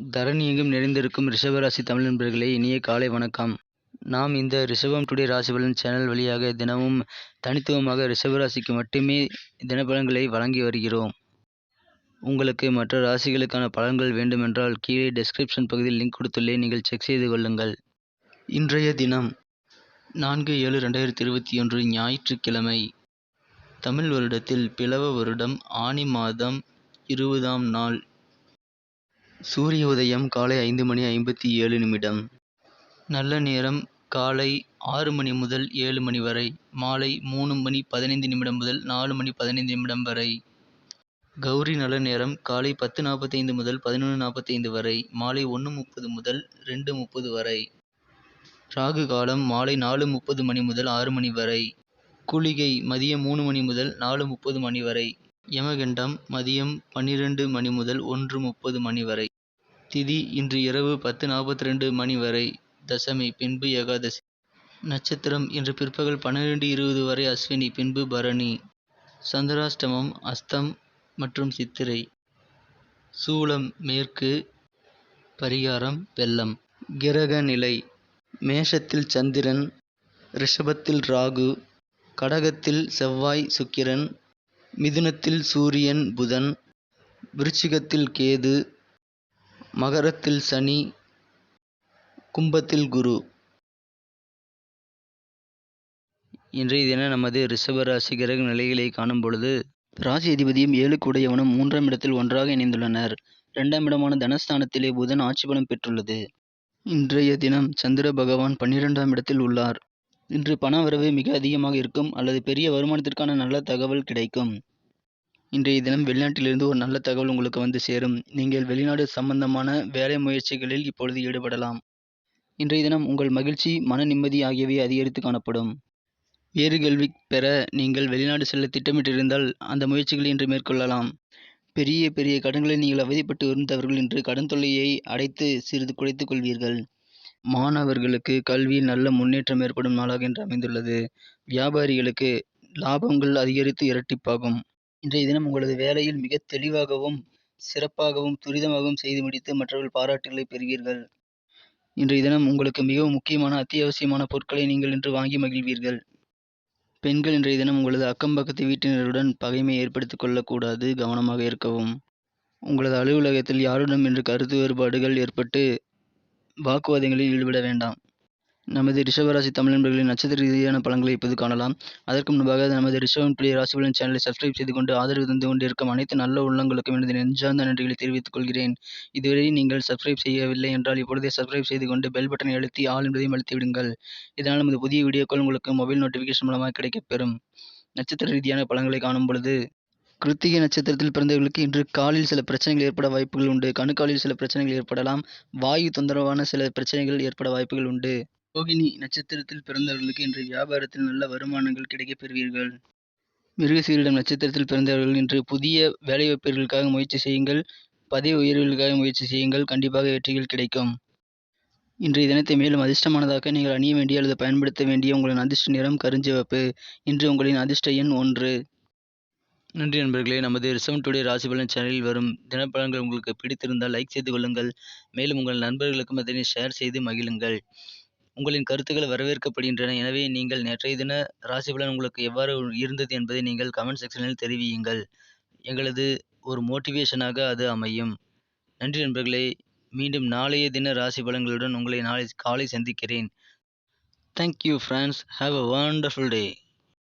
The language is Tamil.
தரணி எங்கும் நிறைந்திருக்கும் ரிஷபராசி தமிழ் நண்பர்களே இனிய காலை வணக்கம். நாம் இந்த ரிஷபம் டுடே ராசி பலன் சேனல் வழியாக தினமும் தனித்துவமாக ரிஷபராசிக்கு மட்டுமே தினபலன்களை வழங்கி வருகிறோம். உங்களுக்கு மற்ற ராசிகளுக்கான பலன்கள் வேண்டுமென்றால் கீழே டெஸ்கிரிப்ஷன் பகுதியில் லிங்க் கொடுத்துள்ளேன் நீங்கள் செக் செய்து கொள்ளுங்கள். இன்றைய தினம் நான்கு ஏழு ரெண்டாயிரத்தி இருபத்தி ஒன்று ஞாயிற்றுக்கிழமை. தமிழ் வருடத்தில் பிளவ வருடம் ஆனி மாதம் இருபதாம் நாள். சூரிய உதயம் காலை ஐந்து மணி ஐம்பத்தி ஏழு நிமிடம். நல்ல நேரம் காலை ஆறு மணி முதல் ஏழு மணி வரை. மாலை மூணு மணி பதினைந்து நிமிடம் முதல் நாலு மணி பதினைந்து நிமிடம் வரை. கௌரி நல்ல நேரம் காலை பத்து நாற்பத்தைந்து முதல் பதினொன்று நாற்பத்தைந்து வரை. மாலை ஒன்று முப்பது முதல் ரெண்டு முப்பது வரை. ராகு காலம் மாலை நாலு முப்பது மணி முதல் ஆறு மணி வரை. குளிகை மதியம் மூணு மணி முதல் நாலு முப்பது மணி வரை. யமகண்டம் மதியம் பன்னிரெண்டு மணி முதல் ஒன்று முப்பது மணி வரை. திதி இன்று இரவு பத்து நாற்பத்தி ரெண்டு மணி வரை தசமி பின்பு ஏகாதசி. நட்சத்திரம் இன்று பிற்பகல் பன்னிரெண்டு இருபது வரை அஸ்வினி பின்பு பரணி. சந்திராஷ்டமம் அஸ்தம் மற்றும் சித்திரை. சூலம் மேற்கு. பரிகாரம் வெள்ளம். கிரக நிலை. மேஷத்தில் சந்திரன் ரிஷபத்தில் ராகு. கடகத்தில் செவ்வாய் சுக்கிரன். மிதுனத்தில் சூரியன் புதன். விருச்சிகத்தில் கேது. மகரத்தில் சனி கும்பத்தில் குரு. இன்றைய தினம் நமது ரிஷபராசி கிரக நிலைகளை காணும் பொழுது ராசி அதிபதியும் ஏழு கூடையவனும் மூன்றாம் இடத்தில் ஒன்றாக இணைந்துள்ளனர். இரண்டாம் இடமான தனஸ்தானத்திலே புதன் ஆட்சி பலம் பெற்றுள்ளது. இன்றைய தினம் சந்திர பகவான் பன்னிரெண்டாம் இடத்தில் உள்ளார். இன்று பண வரவு மிக அதிகமாக இருக்கும் அல்லது பெரிய வருமானத்திற்கான நல்ல தகவல் கிடைக்கும். இன்றைய தினம் வெளிநாட்டிலிருந்து ஒரு நல்ல தகவல் உங்களுக்கு வந்து சேரும். நீங்கள் வெளிநாடு சம்பந்தமான வேலை முயற்சிகளில் இப்பொழுது ஈடுபடலாம். இன்றைய தினம் உங்கள் மகிழ்ச்சி மன நிம்மதி ஆகியவை அதிகரித்து காணப்படும். வேறு கல்வி பெற நீங்கள் வெளிநாடு செல்ல திட்டமிட்டிருந்தால் அந்த முயற்சிகளை இன்று மேற்கொள்ளலாம். பெரிய பெரிய கடன்களை நீங்கள் அவதிப்பட்டு இருந்தவர்கள் இன்று கடன் தொல்லையை அடைத்து சிறிது குறைத்துக் கொள்வீர்கள். மாணவர்களுக்கு கல்வியில் நல்ல முன்னேற்றம் ஏற்படும் நாளாக இன்று அமைந்துள்ளது. வியாபாரிகளுக்கு லாபங்கள் அதிகரித்து இரட்டிப்பாகும். இன்றைய தினம் உங்களது வேலையில் மிக தெளிவாகவும் சிறப்பாகவும் துரிதமாகவும் செய்து முடித்து மற்றவர்கள் பாராட்டுகளை பெறுவீர்கள். இன்றைய தினம் உங்களுக்கு மிகவும் முக்கியமான அத்தியாவசியமான பொருட்களை நீங்கள் இன்று வாங்கி மகிழ்வீர்கள். பெண்கள் இன்றைய தினம் உங்களது அக்கம் பக்கத்து வீட்டினருடன் பகைமை ஏற்படுத்திக் கொள்ளக்கூடாது கவனமாக இருக்கவும். உங்களது அலுவலகத்தில் யாருடன் இன்று கருத்து வேறுபாடுகள் ஏற்பட்டு வாக்குவாதங்களில் ஈடுபட வேண்டாம். நமது ரிஷபராசி தமிழ் நண்பர்களின் நட்சத்திர ரீதியான பலன்களை இப்போது காணலாம். அதற்கு முன்பாக நமது ரிஷபம் பிள்ளை ராசிபலன் சேனலை சப்ஸ்கிரைப் செய்து கொண்டு ஆதரவு தந்து கொண்டிருக்கும் அனைத்து நல்ல உள்ளங்களுக்கும் எனது நெஞ்சார்ந்த நன்றிகளை தெரிவித்துக் கொள்கிறேன். இதுவரை நீங்கள் சப்ஸ்கிரைப் செய்யவில்லை என்றால் இப்பொழுதே சப்ஸ்கிரைப் செய்து கொண்டு பெல் பட்டனை அழுத்தி ஆள் என்பதையும் அழுத்தி விடுங்கள். இதனால் நமது புதிய வீடியோக்கள் உங்களுக்கு மொபைல் நோட்டிஃபிகேஷன் மூலமாக கிடைக்கப்பெறும். நட்சத்திர ரீதியான பலன்களை காணும் பொழுது கிருத்திகை நட்சத்திரத்தில் பிறந்தவர்களுக்கு இன்று காலில் சில பிரச்சனைகள் ஏற்பட வாய்ப்புகள் உண்டு. கணுக்காலில் சில பிரச்சனைகள் ஏற்படலாம். வாயு தொந்தரவான சில பிரச்சனைகள் ஏற்பட வாய்ப்புகள் உண்டு. ரோகிணி நட்சத்திரத்தில் பிறந்தவர்களுக்கு இன்று வியாபாரத்தில் நல்ல வருமானங்கள் கிடைக்கப் பெறுவீர்கள் மிருகசீரிடம் நட்சத்திரத்தில் பிறந்தவர்கள் இன்று புதிய வேலைவாய்ப்புகளுக்காக முயற்சி செய்யுங்கள். பதவி உயர்வுகளுக்காக முயற்சி செய்யுங்கள். கண்டிப்பாக வெற்றிகள் கிடைக்கும். இன்றைய தினத்தை மேலும் அதிர்ஷ்டமானதாக நீங்கள் அணிய வேண்டிய அல்லது பயன்படுத்த வேண்டிய உங்களின் அதிர்ஷ்ட நிறம் கருஞ்சிவப்பு இன்று உங்களின் அதிர்ஷ்ட எண் ஒன்று. நன்றி நண்பர்களே. நமது ரிசம் டுடே ராசி பலன் சேனலில் வரும் தினப்பலன்கள் உங்களுக்கு பிடித்திருந்தால் லைக் செய்து கொள்ளுங்கள். மேலும் உங்கள் நண்பர்களுக்கும் அதனை ஷேர் செய்து மகிழுங்கள். உங்களின் கருத்துக்கள் வரவேற்கப்படுகின்றன. எனவே நீங்கள் நேற்றைய தின ராசி பலன் உங்களுக்கு எவ்வாறு இருந்தது என்பதை நீங்கள் கமெண்ட் செக்ஷனில் தெரிவியுங்கள். எங்களது ஒரு மோட்டிவேஷனாக அது அமையும். நன்றி நண்பர்களே மீண்டும் நாளைய தின ராசி பலன்களுடன் உங்களை நாளை காலை சந்திக்கிறேன். Thank you friends have a wonderful day